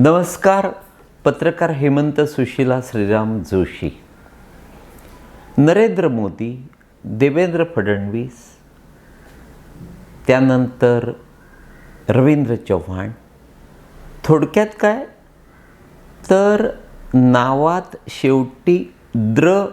नमस्कार पत्रकार हेमंत सुशीला श्रीराम जोशी. नरेंद्र मोदी देवेंद्र फडणवीस त्यानंतर रवींद्र चव्हाण. थोडक्यात काय? तर नावात शेवटी द्र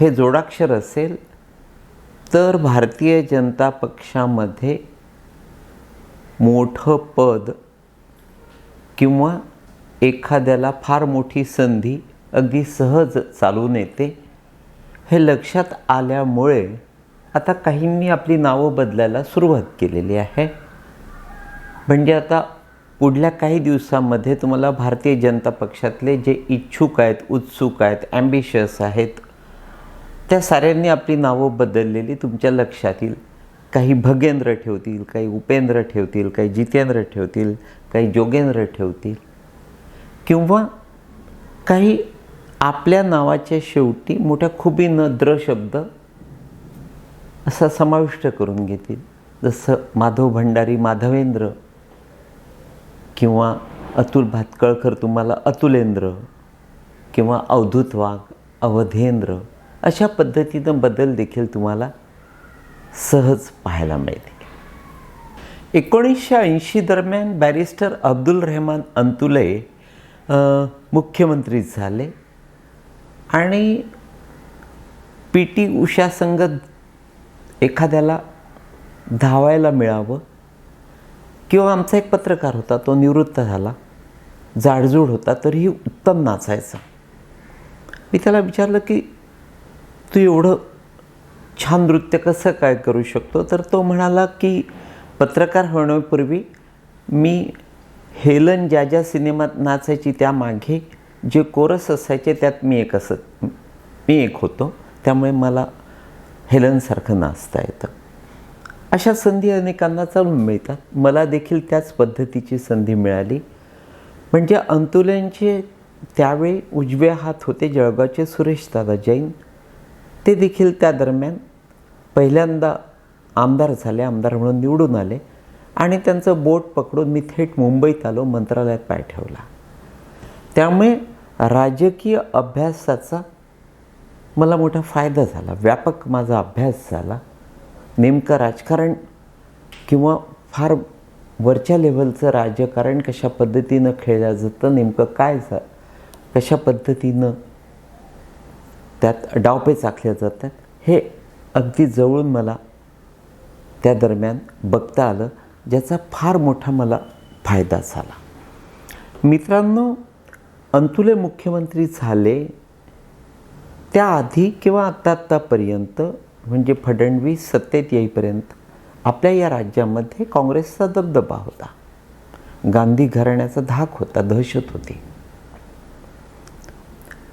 हे जोडाक्षर असेल तर भारतीय जनता पक्षामध्ये मोठं पद किंवा एखाद्याला फार मोठी संधी अगदी सहज चालून येते हे लक्षात आल्यामुळे आता काहींनी आपली नावं बदलायला सुरुवात केलेली आहे. म्हणजे आता पुढल्या काही दिवसामध्ये तुम्हाला भारतीय जनता पक्षातले जे इच्छुक आहेत उत्सुक आहेत ॲम्बिशियस आहेत त्या साऱ्यांनी आपली नावं बदललेली तुमच्या लक्षात येईल. काही भगेंद्र ठेवतील काही उपेंद्र ठेवतील काही जितेंद्र ठेवतील काही जोगेंद्र ठेवतील. किंवा काही आपल्या नावाच्या शेवटी मोठ्या खुबीनं द्र शब्द असा समाविष्ट करून घेतील. जसं माधव भंडारी माधवेंद्र किंवा अतुल भातकळकर तुम्हाला अतुलेंद्र किंवा अवधूत वाघ अवधेंद्र अशा पद्धतीनं बदल देखील तुम्हाला सहज पाहायला मिळते. एकोणीसशे ऐंशी दरम्यान बॅरिस्टर अब्दुल रेहमान अंतुले मुख्यमंत्री झाले आणि पी टी उषा संगत एखाद्याला धावायला मिळावं किंवा आमचा एक पत्रकार होता तो निवृत्त झाला जाडजूड होता तरीही उत्तम नाचायचा. मी त्याला विचारलं की तू एवढं छान नृत्य कसं काय करू शकतो? तर तो म्हणाला की पत्रकार होण्यापूर्वी मी हेलन ज्या ज्या सिनेमात नाचायची त्यामागे जे कोरस असायचे त्यात मी एक असत मी एक होतो. त्यामुळे मला हेलनसारखं नाचता येतं. अशा संधी अनेकांना चालून मिळतात. मला देखील त्याच पद्धतीची संधी मिळाली. म्हणजे अंतुल्यांचे त्यावेळी उजवे हात होते जळगावचे सुरेश दादा जैन. ते देखील त्या दरम्यान पहिल्यांदा आमदार झाले आमदार म्हणून निवडून आले आणि त्यांचं बोट पकडून मी थेट मुंबईत आलो मंत्रालयात पाय ठेवला. त्यामुळे राजकीय अभ्यासाचा मला मोठा फायदा झाला व्यापक माझा अभ्यास झाला. नेमकं राजकारण किंवा फार वरच्या लेवलचं राजकारण कशा पद्धतीनं खेळलं जातं नेमकं काय झा कशा पद्धतीनं त्यात डावपे चाखल्या जातात. हे अगदी जवळून मला त्या दरम्यान बघता आलं ज्याचा फार मोठा मला फायदा झाला. मित्रांनो अंतुले मुख्यमंत्री झाले त्याआधी किंवा आत्ता आत्तापर्यंत म्हणजे फडणवीस सत्तेत येईपर्यंत आपल्या या राज्यामध्ये काँग्रेसचा दबदबा होता. गांधी घराण्याचा धाक होता दहशत होती.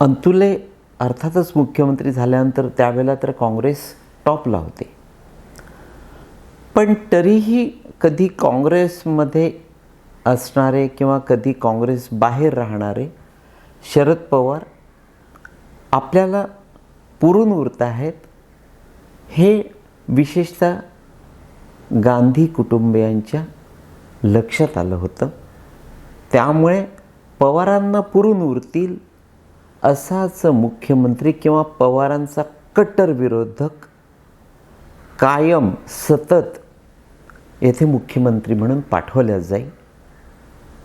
अंतुले अर्थातच मुख्यमंत्री झाल्यानंतर त्यावेळेला तर काँग्रेस टॉपला होते. पण तरीही कधी काँग्रेसमध्ये असणारे किंवा कधी काँग्रेस बाहेर राहणारे शरद पवार आपल्याला पुरून उरत आहेत हे विशेषतः गांधी कुटुंबियांच्या लक्षात आलं होतं. त्यामुळे पवारांना पुरून उरतील असाच मुख्यमंत्री किंवा पवारांचा कट्टर विरोधक कायम सतत येथे मुख्यमंत्री म्हणून पाठवल्या जाईल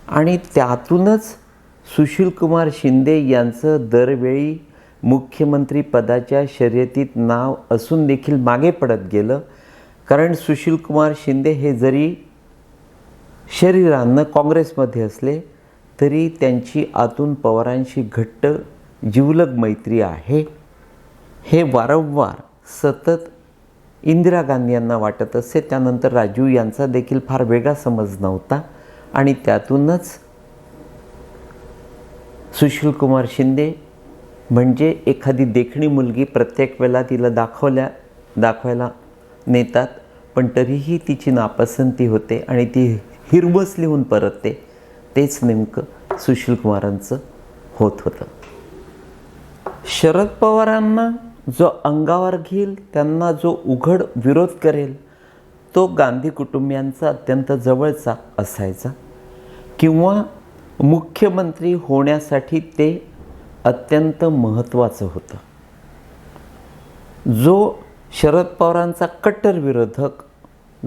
आणि त्यातूनच सुशीलकुमार शिंदे यांचं दरवेळी मुख्यमंत्री पदाच्या शर्यतीत नाव असून देखील मागे पडत गेलं. कारण सुशीलकुमार शिंदे हे जरी शरीरानं काँग्रेसमध्ये असले तरी त्यांची आतून पवारांशी घट्ट जिवलग मैत्री आहे. हे वारंवार सतत इंदिरा गांधी यांना वाटत असे. त्यानंतर राजीव यांचा देखील फार वेगळा समज नव्हता. आणि त्यातूनच सुशीलकुमार शिंदे म्हणजे एखादी देखणी मुलगी प्रत्येक वेळेला तिला दाखवल्या दाखवायला नेतात. पण तरीही तिची नापसंती होते आणि ती हिरवस लिहून परतते. तेच नेमकं सुशीलकुमारांचं होत होतं. शरद पवारांना जो अंगावर घेईल त्यांना जो उघड विरोध करेल तो गांधी कुटुंबियांचा अत्यंत जवळचा असायचा. किंवा मुख्यमंत्री होण्यासाठी ते अत्यंत महत्त्वाचं होतं. जो शरद पवारांचा कट्टर विरोधक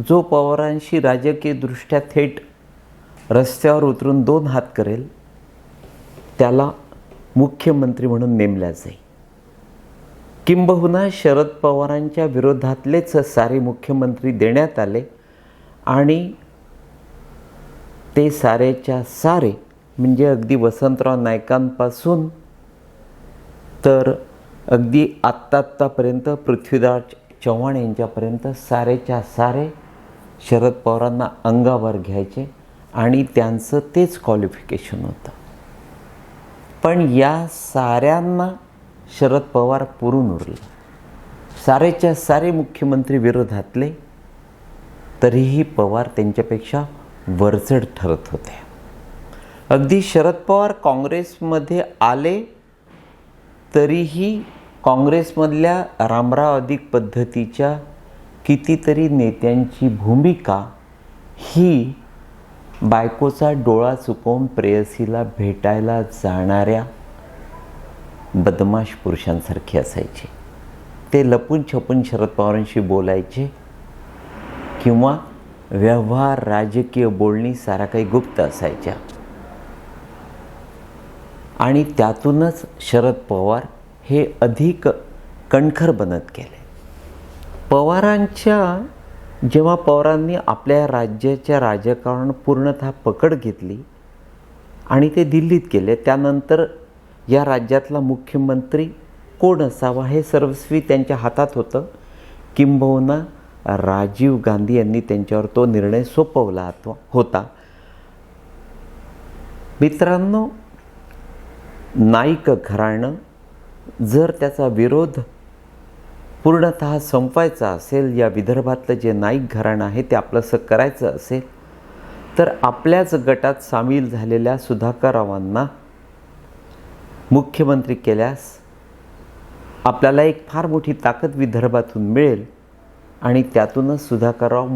जो पवारांशी राजकीयदृष्ट्या थेट रस्त्यावर उतरून दोन हात करेल त्याला मुख्यमंत्री म्हणून नेमल्या जाईल. किंबहुना शरद पवारांच्या विरोधातलेच सारे मुख्यमंत्री देण्यात आले आणि ते सारेच्या सारे म्हणजे अगदी वसंतराव नायकांपासून तर अगदी आत्ता आत्तापर्यंत पृथ्वीराज चव्हाण यांच्यापर्यंत सारेच्या सारे शरद पवारांना अंगावर घ्यायचे आणि त्यांचं तेच क्वालिफिकेशन होतं. पण या साऱ्यांना शरद पवार पुरून उरले. सारेच्या सारे मुख्यमंत्री विरोधातले तरीही पवार त्यांच्यापेक्षा वरचढ ठरत होते. अगदी शरद पवार काँग्रेसमध्ये आले तरीही काँग्रेसमधल्या रामराव अधिक पद्धतीच्या कितीतरी नेत्यांची भूमिका ही बायकोचा डोळा चुकवून प्रेयसीला भेटायला जाणाऱ्या बदमाश पुरुषांसारखे असायचे. ते लपून छपून शरद पवारांशी बोलायचे किंवा व्यवहार राजकीय बोलणी सारा काही गुप्त असायच्या. आणि त्यातूनच शरद पवार हे अधिक कणखर बनत गेले. पवारांच्या जेव्हा पवारांनी आपल्या राज्याच्या राजकारण पूर्णतः पकड घेतली आणि ते दिल्लीत गेले त्यानंतर या राज्यातला मुख्यमंत्री कोण असावा हे सर्वस्वी त्यांच्या हातात होतं. किंबहुना राजीव गांधी यांनी त्यांच्यावर तो निर्णय सोपवला होता. मित्रांनो नाईक घराणं जर त्याचा विरोध पूर्णत संपवायचा असेल या विदर्भातलं जे नाईक घराणं आहे ते आपलंसं करायचं असेल तर आपल्याच गटात सामील झालेल्या सुधाकररावांना मुख्यमंत्री केल्यास आपल्याला एक फार मोठी ताकद विदर्भातून मिळेल आणि त्यातूनच सुधाकरराव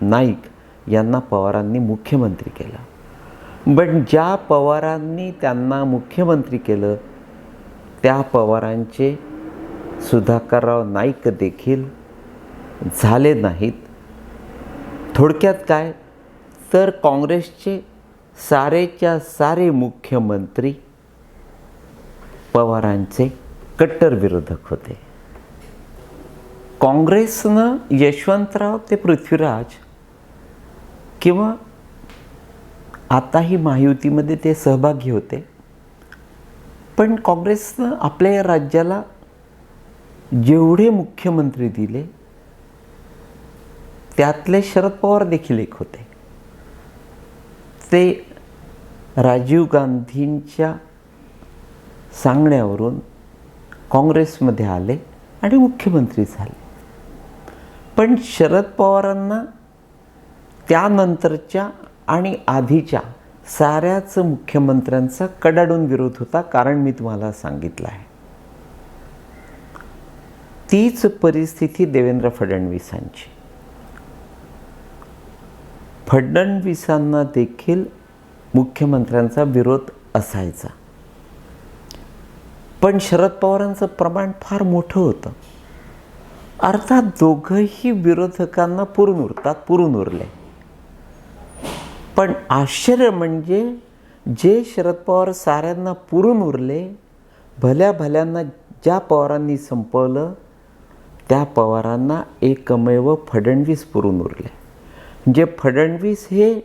नाईक यांना पवारांनी मुख्यमंत्री केलं. पण ज्या पवारांनी त्यांना मुख्यमंत्री केलं त्या पवारांचे सुधाकरराव नाईक देखील झाले नाहीत. थोडक्यात काय? तर काँग्रेसचे सारेच्या सारे मुख्यमंत्री पवारांचे कट्टर विरोधक होते. काँग्रेसनं यशवंतराव ते पृथ्वीराज किंवा आताही महायुतीमध्ये ते सहभागी होते. पण काँग्रेसनं आपल्या या राज्याला जेवढे मुख्यमंत्री दिले त्यातले शरद पवार देखील एक होते. ते राजीव गांधींच्या सांगण्यावरून काँग्रेसमध्ये आले आणि मुख्यमंत्री झाले. पण शरद पवारांना त्यानंतरच्या आणि आधीच्या साऱ्याच मुख्यमंत्र्यांचा कडाडून विरोध होता कारण मी तुम्हाला सांगितलं आहे. तीच परिस्थिती देवेंद्र फडणवीसांची. फडणवीसांना देखील मुख्यमंत्र्यांचा विरोध असायचा. पण शरद पवारांचं प्रमाण फार मोठं होतं. अर्थात दोघंही विरोधकांना पुरून उरतात पुरून उरले. पण आश्चर्य म्हणजे जे शरद पवार साऱ्यांना पुरून उरले भल्या भल्यांना ज्या पवारांनी संपवलं त्या पवारांना एकमेव फडणवीस पुरून उरले. म्हणजे फडणवीस हे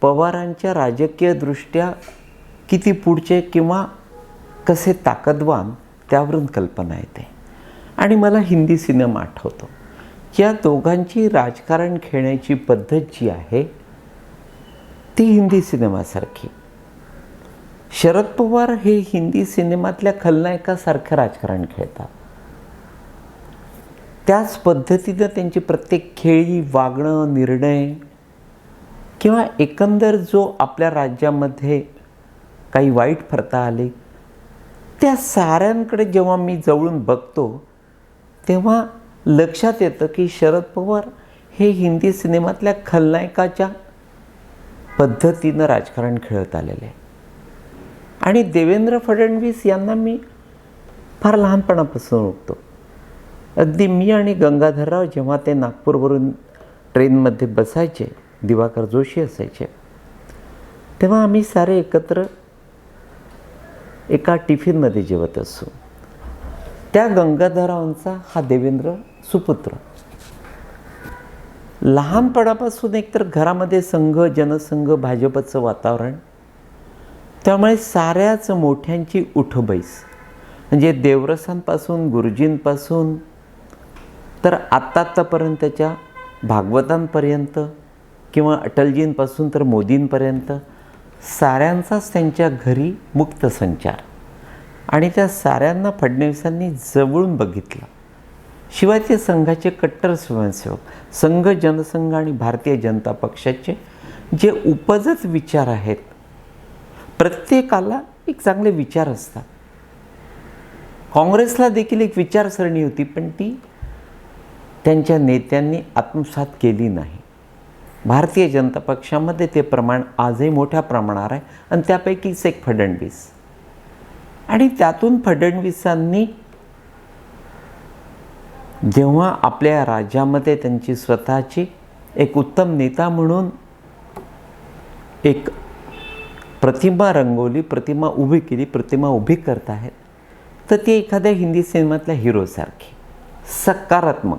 पवारांच्या राजकीयदृष्ट्या किती पुढचे किंवा कसे ताकदवान त्यावरून कल्पना येते. आणि मला हिंदी सिनेमा आठवतो. या दोघांची राजकारण खेळण्याची पद्धत जी आहे ती हिंदी सिनेमासारखी. शरद पवार हे हिंदी सिनेमातल्या खलनायकासारखं राजकारण खेळतात. त्याच पद्धतीनं त्यांची प्रत्येक खेळी वागणं निर्णय किंवा एकंदर जो आपल्या राज्यामध्ये काही वाईट फरता आले त्या साऱ्यांकडे जेव्हा मी जवळून बघतो तेव्हा लक्षात येतं की शरद पवार हे हिंदी सिनेमातल्या खलनायकाच्या पद्धतीनं राजकारण खेळत आलेले. आणि देवेंद्र फडणवीस यांना मी फार लहानपणापासून ओळखतो. अगदी मी आणि गंगाधरराव जेव्हा ते नागपूरवरून ट्रेनमध्ये बसायचे दिवाकर जोशी असायचे तेव्हा आम्ही सारे एकत्र एका टिफिनमध्ये जेवत असू. त्या गंगाधरावांचा हा देवेंद्र सुपुत्र. लहानपणापासून एकतर घरामध्ये संघ जनसंघ भाजपचं वातावरण त्यामुळे साऱ्याच मोठ्यांची उठबैस. म्हणजे देवरसांपासून गुरुजींपासून तर आत्ता आत्तापर्यंतच्या भागवतांपर्यंत किंवा अटलजींपासून तर मोदींपर्यंत साऱ्यांचाच त्यांच्या घरी मुक्त संचार. आणि त्या साऱ्यांना फडणवीसांनी जवळून बघितलं. शिवाय ते संघाचे कट्टर स्वयंसेवक संघ जनसंघ आणि भारतीय जनता पक्षाचे जे उपजच विचार आहेत प्रत्येकाला एक चांगले विचार असतात. काँग्रेसला देखील एक विचारसरणी होती पण ती त्यांच्या नेत्यांनी आत्मसात केली नाही. भारतीय जनता पक्षामध्ये ते प्रमाण आजही मोठ्या प्रमाणावर आहे आणि त्यापैकीच एक फडणवीस. आणि त्यातून फडणवीसांनी जेव्हा आपल्या राज्यामध्ये त्यांची स्वतःची एक उत्तम नेता म्हणून एक प्रतिमा रंगवली प्रतिमा उभी केली प्रतिमा उभी करत आहेत तर ती एखाद्या हिंदी सिनेमातल्या हिरोसारखी सकारात्मक.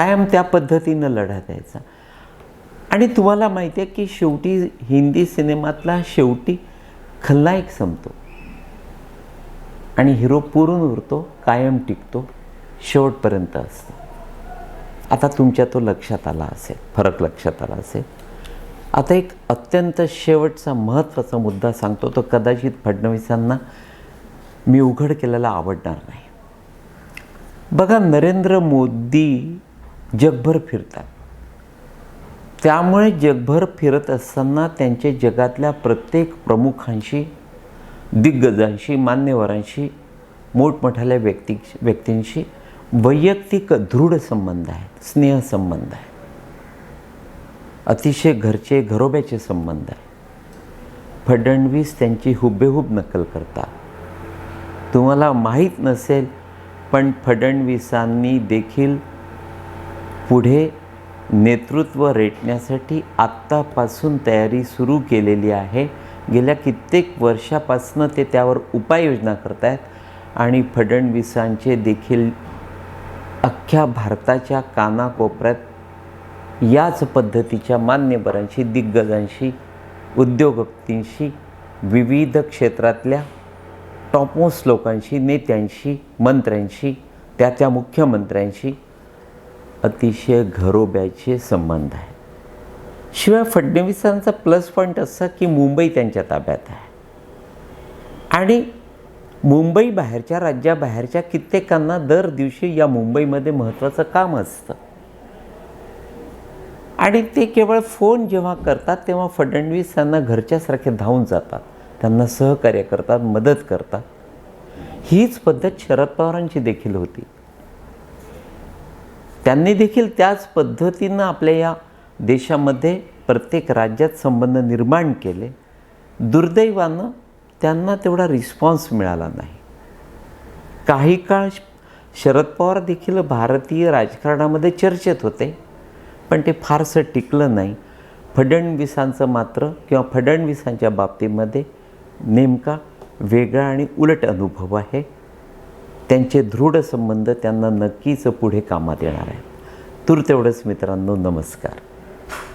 कायम त्या पद्धतीनं लढा द्यायचा आणि तुम्हाला माहिती आहे की शेवटी हिंदी सिनेमातला शेवटी खलनायक संपतो. आणि हिरो पुरून उरतो कायम टिकतो शेवटपर्यंत असतो. आता तुमच्या तो लक्षात आला असेल फरक लक्षात आला असेल. आता एक अत्यंत शेवटचा महत्त्वाचा मुद्दा सांगतो तो कदाचित फडणवीसांना मी उघड केलेला आवडणार नाही. बघा नरेंद्र मोदी जगभर फिरतात. त्यामुळे जगभर फिरत असताना त्यांचे जगातल्या प्रत्येक प्रमुखांशी दिग्गजांशी मान्यवरांशी मोठमोठ्याल्या व्यक्ती व्यक्तींशी वैयक्तिक दृढ संबंध आहेत स्नेहसंबंध आहे अतिशय घरचे घरोब्याचे संबंध आहे फडणवीस त्यांची हुबेहूब नकल करतात. तुम्हाला माहीत नसेल पण फडणवीसांनी देखील पुढे नेतृत्व रेटण्यासाठी आत्तापासून तयारी सुरू केलेली आहे. गेल्या कित्येक वर्षापासनं ते त्यावर उपाययोजना करत आहेत आणि फडणवीसांचे देखील अख्ख्या भारताच्या कानाकोपऱ्यात याच पद्धतीच्या मान्यवरांशी दिग्गजांशी उद्योगपतींशी विविध क्षेत्रातल्या टॉपमोस्ट लोकांशी नेत्यांशी मंत्र्यांशी त्या त्या मुख्यमंत्र्यांशी अतिशय घरोब्याचे संबंध आहे. शिवाय फडणवीसांचा प्लस पॉईंट असा की मुंबई त्यांच्या ताब्यात आहे. आणि मुंबई बाहेरच्या राज्याबाहेरच्या कित्येकांना दर दिवशी या मुंबईमध्ये महत्त्वाचं काम असतं. आणि ते केवळ फोन जेव्हा करतात तेव्हा फडणवीस त्यांना घरच्यासारखे धावून जातात. त्यांना सहकार्य करतात मदत करतात. हीच पद्धत शरद पवारांची देखील होती. त्यांनी देखील त्याच पद्धतीनं आपल्या या देशामध्ये प्रत्येक राज्यात संबंध निर्माण केले. दुर्दैवानं त्यांना तेवढा रिस्पॉन्स मिळाला नाही. काही काळ शरद पवार देखील भारतीय राजकारणामध्ये चर्चेत होते पण ते फारसं टिकलं नाही. फडणवीसांचं मात्र किंवा फडणवीसांच्या बाबतीमध्ये नेमका वेगळा आणि उलट अनुभव आहे. त्यांचे दृढ संबंध त्यांना नक्कीच पुढे कामात येणार आहेत. तूर तेवढंच मित्रांनो नमस्कार.